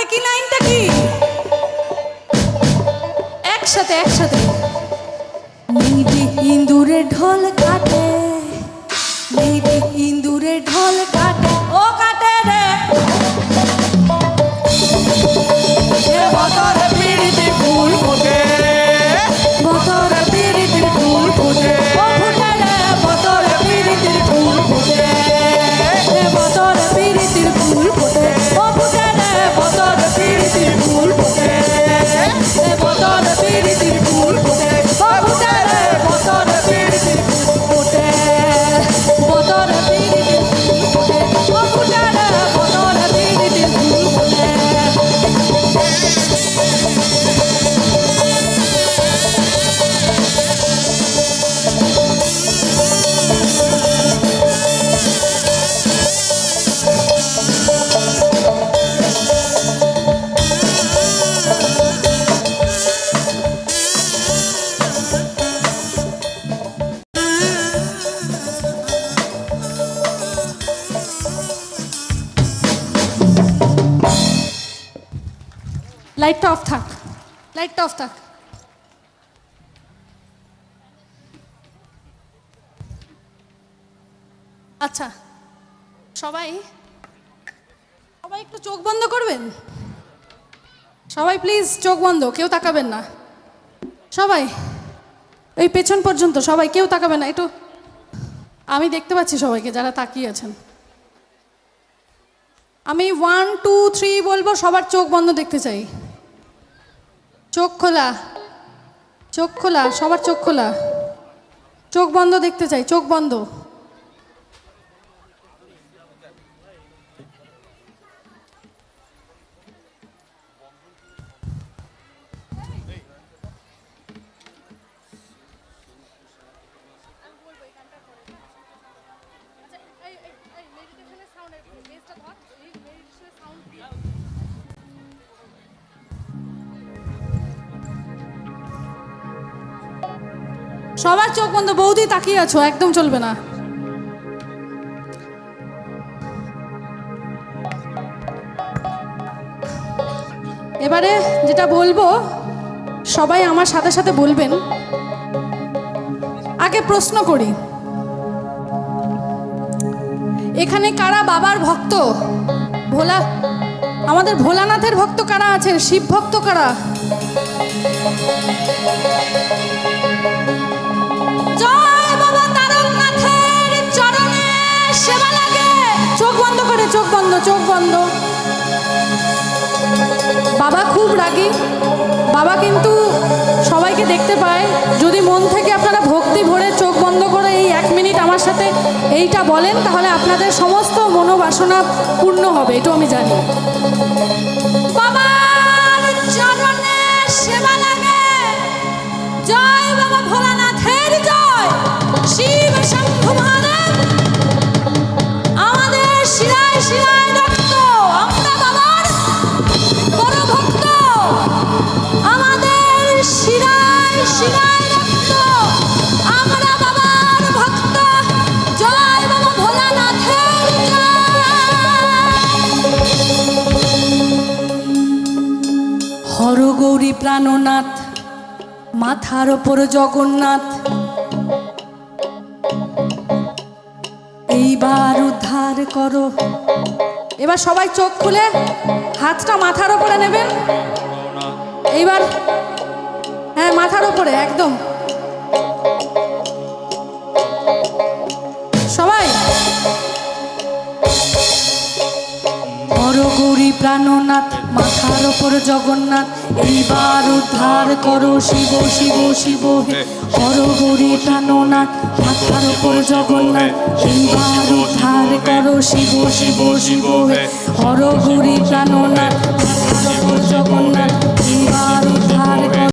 তারপরে কি লাইনটা কি? একসাথে একসাথে। নিবি ইন্দুরে ঢোল কাটে। লাইটটা অফ থাক লাইটটা অফ থাক আচ্ছা সবাই? সবাই একটু চোখ বন্ধ করবেন? সবাই প্লিজ চোখ বন্ধ, কেউ তাকাবেন না। সবাই, এই পেছন পর্যন্ত সবাই, কেউ তাকাবেন না, একটু। আমি দেখতে পাচ্ছি সবাইকে যারা তাকিয়ে আছেন। আমি ওয়ান টু থ্রি বলব, সবার চোখ বন্ধ দেখতে চাই। চোখ খোলা। চোখ খোলা সবার চোখ খোলা। চোখ বন্ধ দেখতে চাই চোখ বন্ধ। সবার চোখ বন্ধ, বৌদি তাকিয়ে আছো, একদম চলবে না। এবারে যেটা বলব, সবাই আমার সাথে সাথে বলবেন। আগে প্রশ্ন করি। এখানে কারা বাবার ভক্ত? ভোলা, আমাদের ভোলানাথের ভক্ত কারা আছেন শিব ভক্ত কারা? চোখ বন্ধ। বাবা খুব রাগী। বাবা কিন্তু সবাইকে দেখতে পায়। যদি মন থেকে আপনারা ভক্তি ভরে চোখ বন্ধ করে এই এক মিনিট আমার সাথে এইটা বলেন, তাহলে আপনাদের সমস্ত মনোবাসনা পূর্ণ হবে এটাও আমি জানি। সেবা লাগে। জয় বাবা ভোলানাথের জয়। শিব হরগৌরী প্রাণনাথ, মাথার ওপর জগন্নাথ। এইবার উদ্ধার করো। এবার সবাই চোখ খুলে, হাতটা মাথার ওপরে নেবেন। এইবার হ্যাঁ মাথার ওপরে, একদম। সবাই। হরগৌরী প্রাণনাথ মাথার ওপর জগন্নাথ, এইবার উদ্ধার করো শিব শিব শিব হে। হর হরি প্রাণনাথ, মাথার ওপর জগন্নাথ, এইবার উদ্ধার করো শিব শিব শিব হে। হর হরি প্রাণনাথ, মাথার ওপর জগন্নাথ, এইবার